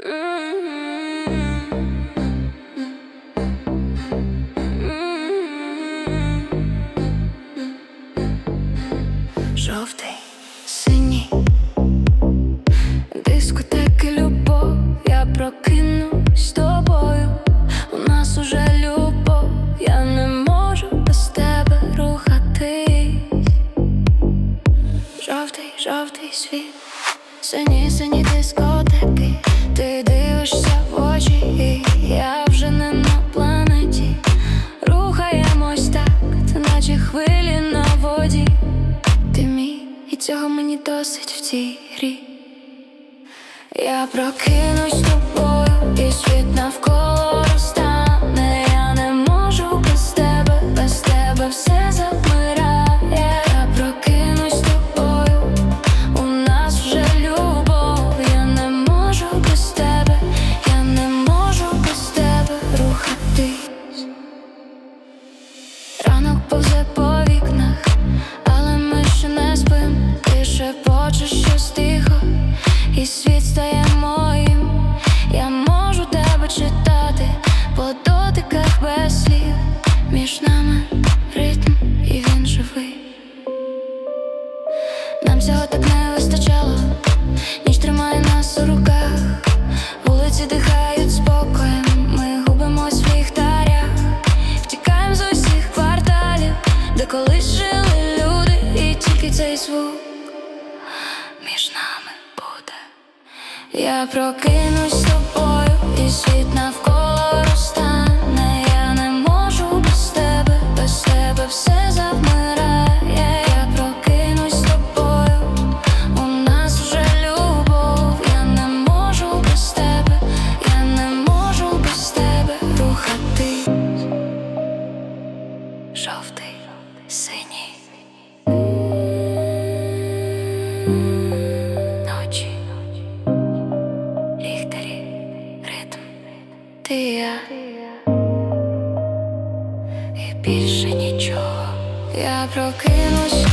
Жовтий, синій, дискотеки, любов, я прокинусь з тобою. У нас уже любов, я не можу без тебе рухатись. Жовтий, жовтий світ, сині, сині дискотеки, ти дивишся в очі, я вже не на планеті. Рухаємось так, наче хвилі на воді. Ти мій, і цього мені досить в цій грі. Я прокинусь тобою, по дотиках без слів. Між нами ритм, і він живий. Нам цього так не вистачало, ніч тримає нас у руках. Вулиці дихають спокоєм, ми губимось в ліхтарях, втікаємо з усіх кварталів, де колись жили люди, і тільки цей звук між нами буде. Я прокинусь з тобою, і світ навколо я і більше нічого. Я прокинусь